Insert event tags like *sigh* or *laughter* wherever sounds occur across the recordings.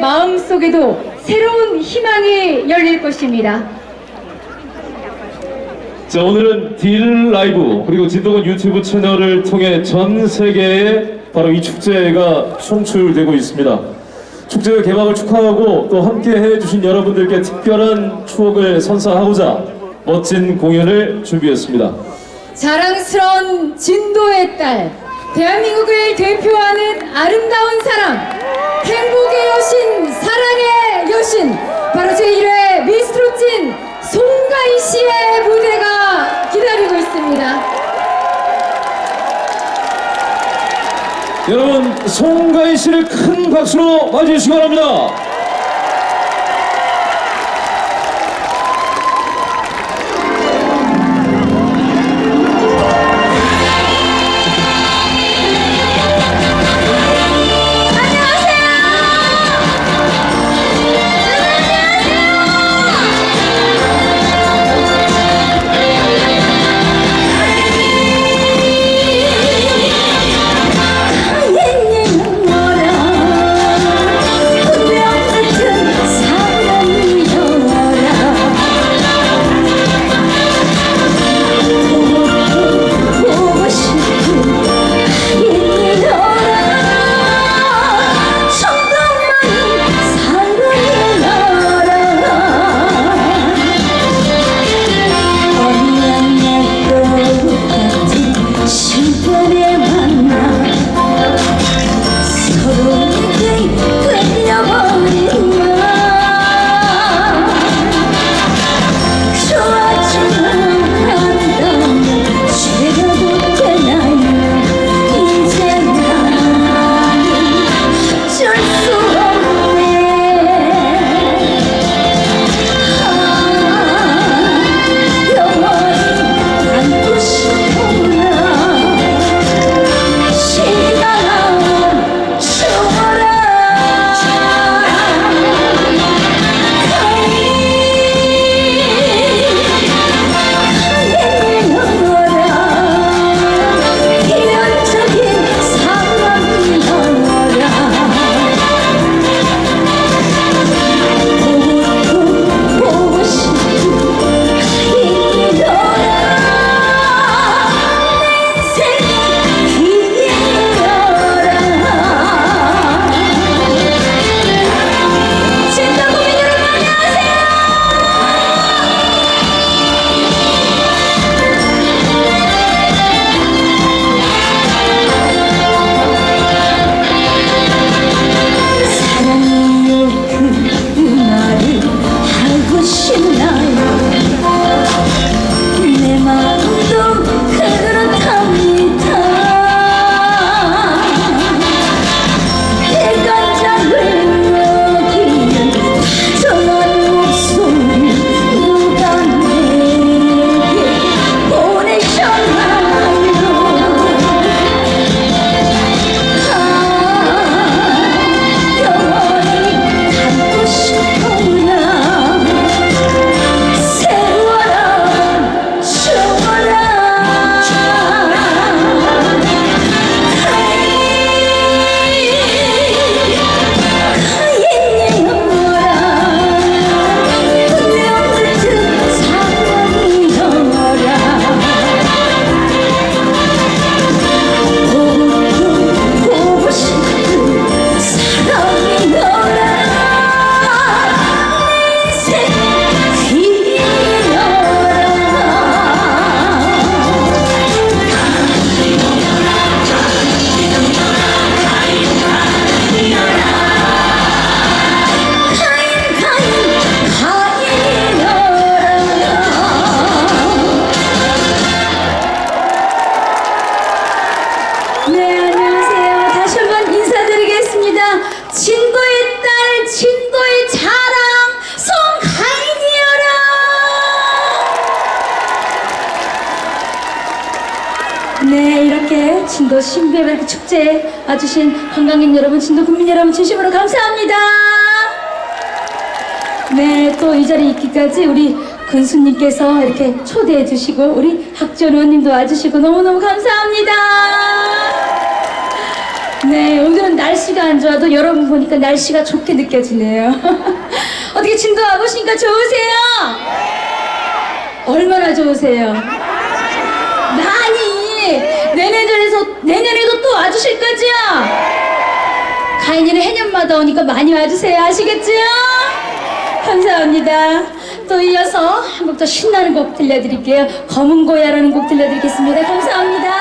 마음속에도 새로운 희망이 열릴 것입니다. 자 오늘은 딜 라이브 그리고 진동은 유튜브 채널을 통해 전 세계에 바로 이 축제가 송출되고 있습니다. 축제 개막을 축하하고 또 함께 해주신 여러분들께 특별한 추억을 선사하고자 멋진 공연을 준비했습니다. 자랑스러운 진도의 딸, 대한민국을 대표하는 아름다운 사람, 행복의 여신, 사랑의 여신, 바로 제1회 미스트롯진 송가인 씨의 무대가 기다리고 있습니다. 여러분 송가인 씨를 큰 박수로 맞이해 주시기 바랍니다. 주신 관광객 여러분, 진도 국민 여러분 진심으로 감사합니다. 네, 또 이 자리에 있기까지 우리 군수님께서 이렇게 초대해 주시고 우리 학전 의원님도 와주시고 너무너무 감사합니다. 네, 오늘은 날씨가 안 좋아도 여러분 보니까 날씨가 좋게 느껴지네요. *laughs* 어떻게 진도 와보시니까 좋으세요? 얼마나 좋으세요? 많이! 와주실 거지요? 가인이는 해년마다 오니까 많이 와주세요. 아시겠지요? 감사합니다. 또 이어서 한 곡 더 신나는 곡 들려드릴게요. 검은 고야라는 곡 들려드리겠습니다. 감사합니다.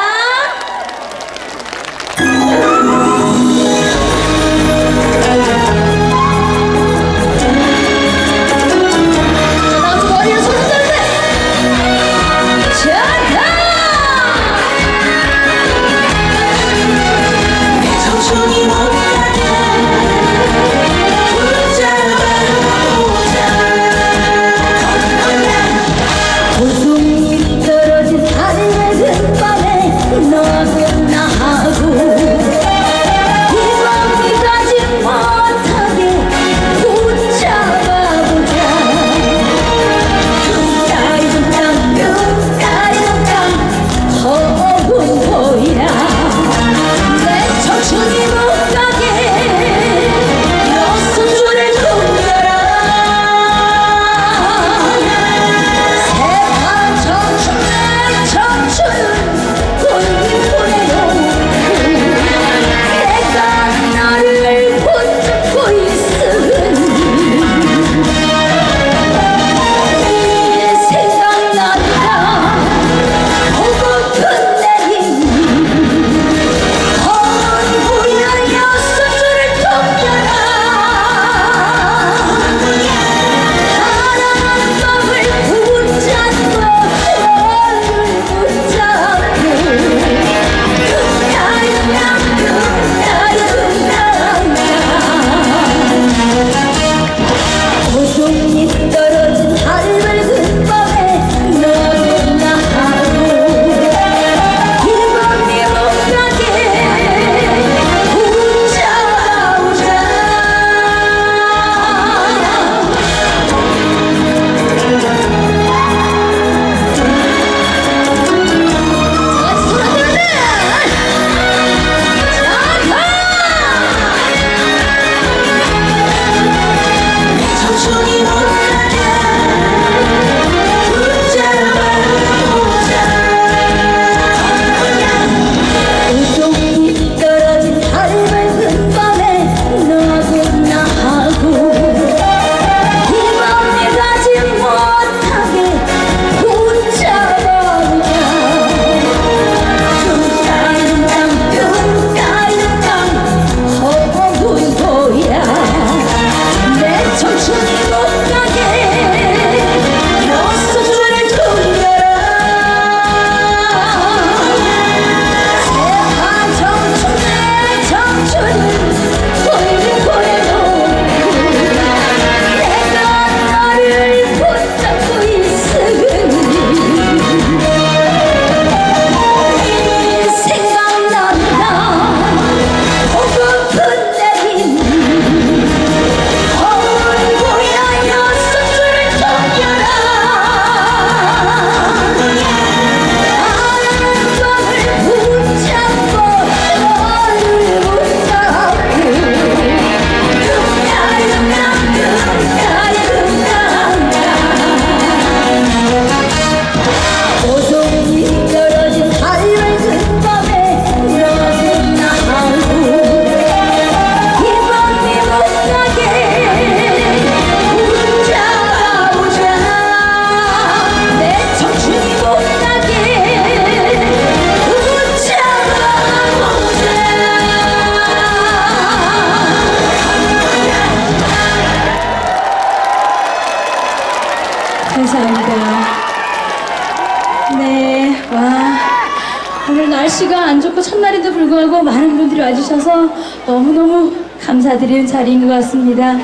너무너무 감사드리는 자리인 것 같습니다.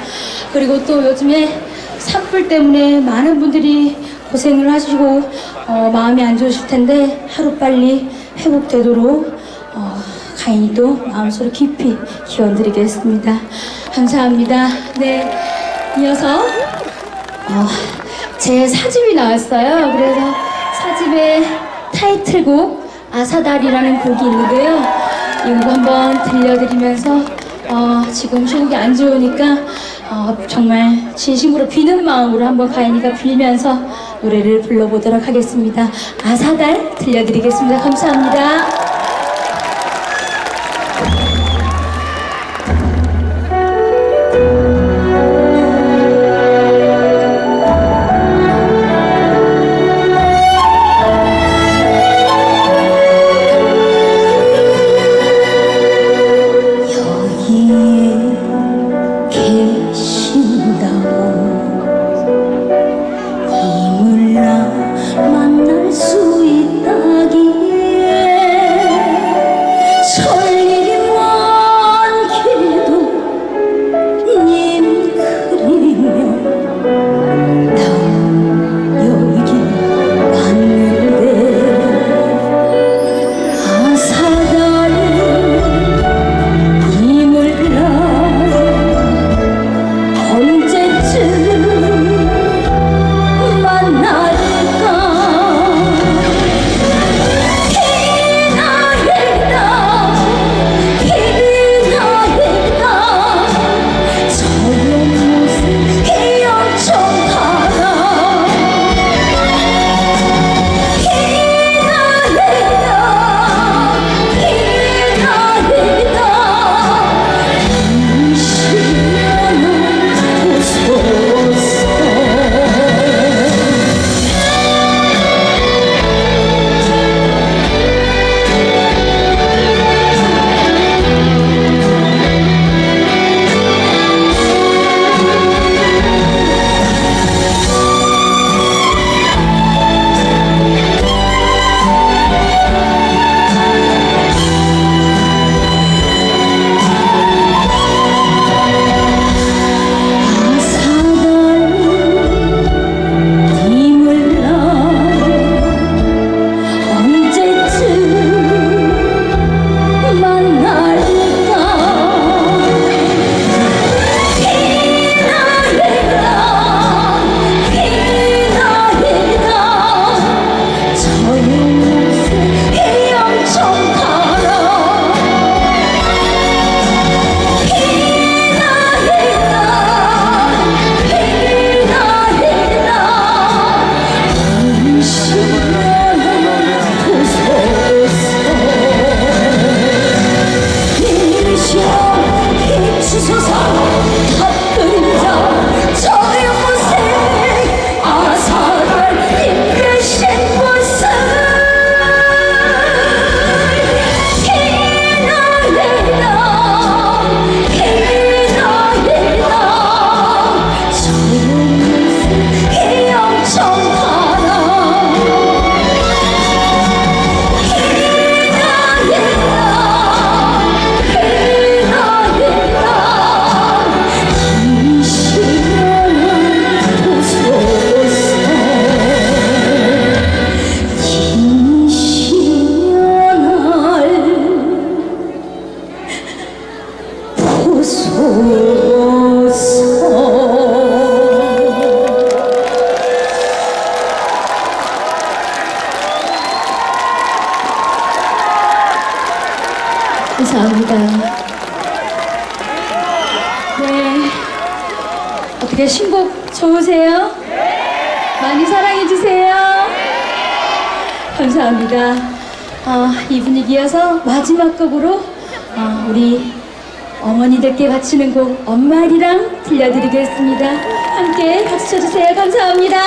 그리고 또 요즘에 산불 때문에 많은 분들이 고생을 하시고 어, 마음이 안 좋으실 텐데 하루빨리 회복되도록 어, 가인이도 마음속으로 깊이 기원드리겠습니다. 감사합니다. 네, 이어서 어, 제 사집이 나왔어요. 그래서 사집의 타이틀곡 아사달이라는 곡이 있는데요. 곡 한번 들려드리면서 어, 지금 시국이 안 좋으니까 어, 정말 진심으로 비는 마음으로 한번 가인이가 빌면서 노래를 불러보도록 하겠습니다. 아사달 들려드리겠습니다. 감사합니다. 마지막 곡으로 어, 우리 어머니들께 바치는 곡 엄마리랑 들려드리겠습니다. 함께 같이 쳐주세요. 감사합니다.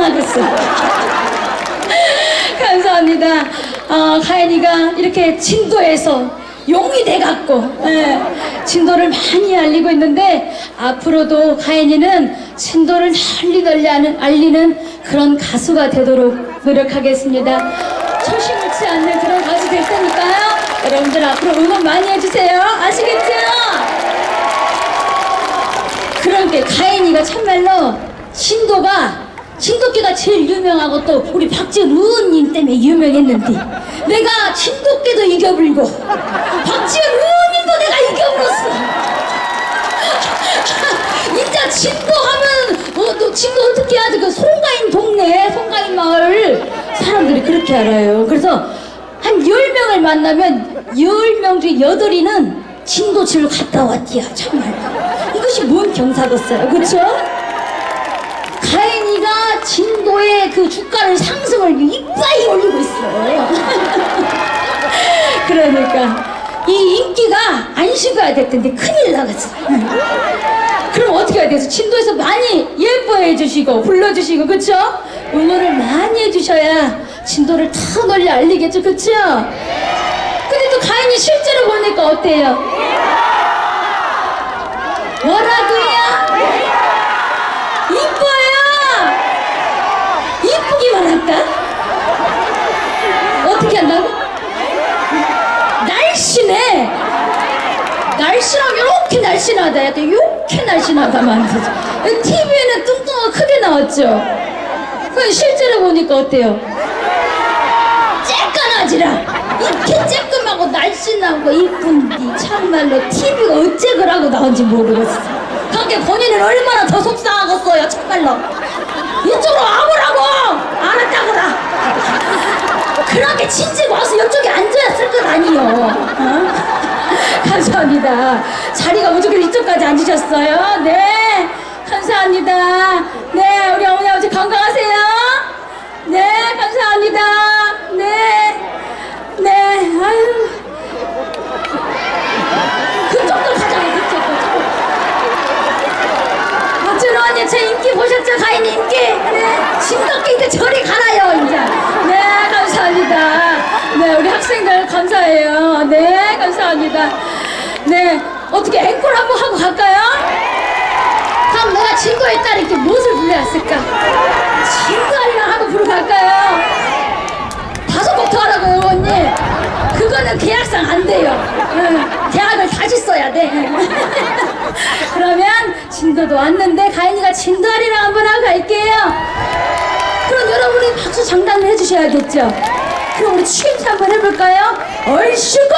환장하겠어. *laughs* 감사합니다. 어, 가연이가 이렇게 진도에서 용이 돼갖고 예, 진도를 많이 알리고 있는데 앞으로도 가연이는 진도를 널리 널리 알리는 그런 가수가 되도록 노력하겠습니다. 초심 잃지 않는 그런 가수 될 테니까요. 여러분들 앞으로 응원 많이 해주세요. 아시겠죠? 그러니까 가인이가 참말로 신도가 신도끼가 제일 유명하고 또 우리 박지은 의원님 때문에 유명했는데 내가 신도끼도 이겨불고 박지은 의원님도 내가 이겨불었어. 진짜 진도 하면 어, 또 진도 어떻게 하지 그 송가인 동네 송가인 마을. 사람들이 그렇게 알아요. 그래서 한 10명을 만나면 10명 중에 8이는 진도집을 갔다 왔디야 정말. 이것이 뭔 경사겠어요 그쵸? 가인 이가 진도의 그 주가를 상승을 이빠이 올리고 있어요 *laughs* 그러니까 이 인기가 안 식어야 될 텐데 큰일 나갔어 그럼 어떻게 해야 돼서 진도에서 많이 예뻐해 주시고 불러주시고 그쵸? 응원을 많이 해주셔야 진도를 더 널리 알리겠죠 그쵸? 근데 또 가인이 실제로 보니까 어때요? 뭐라고요? 이쁘기만 할까? 어떻게 한다고? 날씬해. 날씬하면 이렇게 날씬하다. 약간 이렇게 날씬하다만 TV에는 뚱뚱하고 크게 나왔죠. 그 실제로 보니까 어때요? 쬐끈하지라. 이렇게 쬐끔하고 날씬하고 이쁜디 참말로 TV가 어째 그라고 나온지 모르겠어. 그게 본인은 얼마나 더 속상하겠어요 참말로 이쪽으로 와보라고! 알았다고라! 그렇게 친지가 와서 이쪽에 앉아야 쓸것 아니요. 어? *laughs* 감사합니다. 자리가 무조건 이쪽까지 앉으셨어요? 네. 감사합니다. 네 우리 어머니 아버지 건강하세요? 네 감사합니다 네네 아유 그쪽도 가자고 그쪽도 박준호 언니 제 인기 보셨죠? 가인 인기 네 심각해 이제 저리 가라요 이제. 네 감사합니다. 네 우리 학생들 감사해요. 네 감사합니다. 네 어떻게 앵콜 한번 하고 갈까요? 그럼 내가 친구에 따라 이렇게 무엇을 불러왔을까? 친구랑 하고 부르고 갈까요? 다섯 곡더 하라고요 언니. 그거는 계약상 안 돼요. 응, 계약을 다시 써야 돼. *laughs* 그러면 진도도 왔는데 가인이가 진도아리랑 한번 하고 갈게요 그럼 여러분이 박수 장단을 해주셔야겠죠? 그럼 우리 추임새 한번 해볼까요? 얼씨구!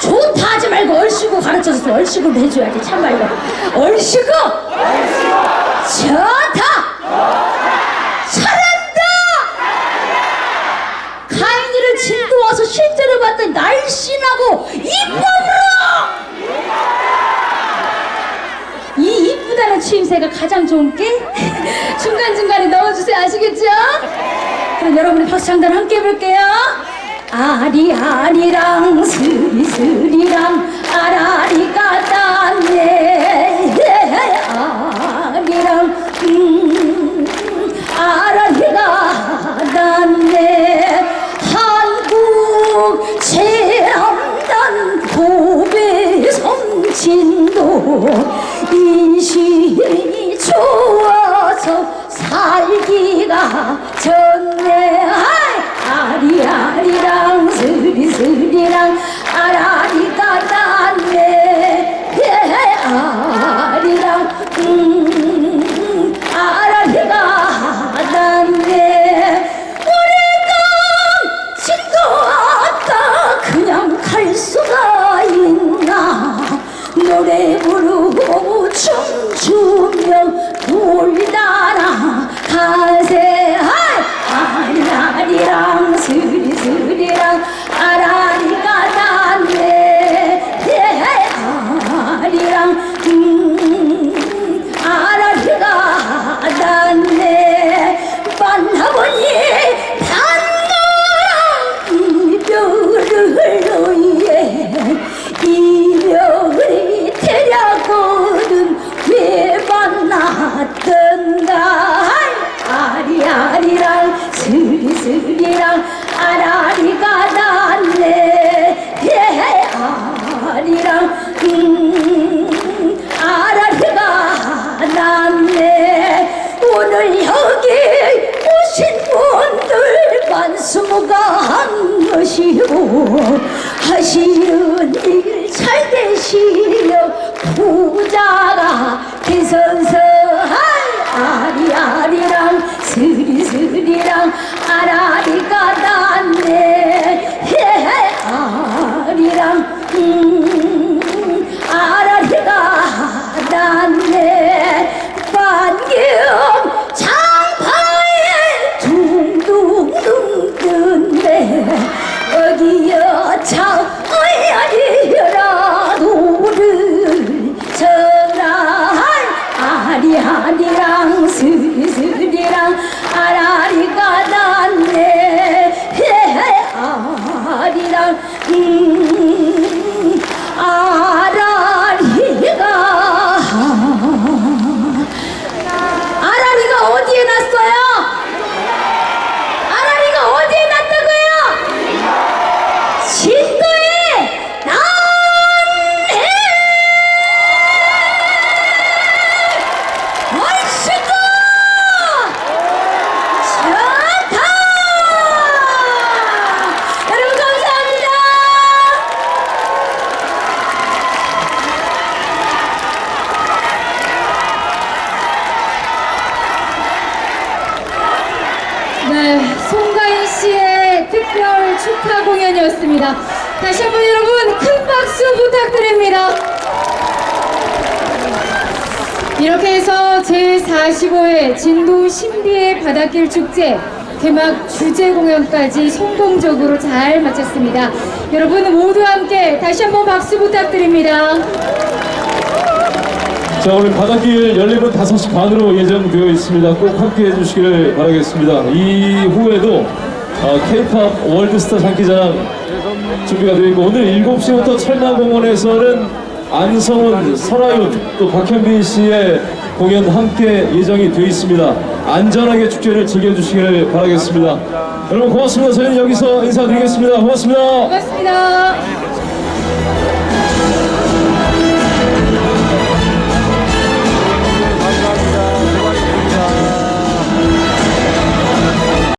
좋다 하지 말고 얼씨구 가르쳐줘서 얼씨구를 해줘야지. 참말로 얼씨구! 좋다! 잘한다! 가인이를 진도 와서 실제로 봤더니 날씬하고 이뻐불어! 이 이쁘다는 추임새가 가장 좋은 게 중간중간에 넣어주세요 아시겠죠? 그럼 여러분이 박수 장단 함께 해볼게요 아리 아리랑 스리스리랑 아라리가 땄 한 것이고 하시는 일 잘 되시려 부자가 대선서할 아리아리랑 스리스리랑 아라리가 났네. 아리랑 음, 아리 이렇게 해서 제45회 진도 신비의 바닷길 축제 개막 주제 공연까지 성공적으로 잘 마쳤습니다. 여러분 모두 함께 다시 한번 박수 부탁드립니다. 자, 오늘 바닷길 열리면 5시 반으로 예정되어 있습니다. 꼭 함께 해 주시기를 바라겠습니다. 이후에도 어, K-팝 월드스타 장기자랑 준비가 되어 있고 오늘 7시부터 철마공원에서는 안성훈, 설아윤, 또 박현빈 씨의 공연 함께 예정이 되어 있습니다. 안전하게 축제를 즐겨주시기를 바라겠습니다. 여러분 고맙습니다. 저희는 여기서 인사드리겠습니다. 고맙습니다. 고맙습니다.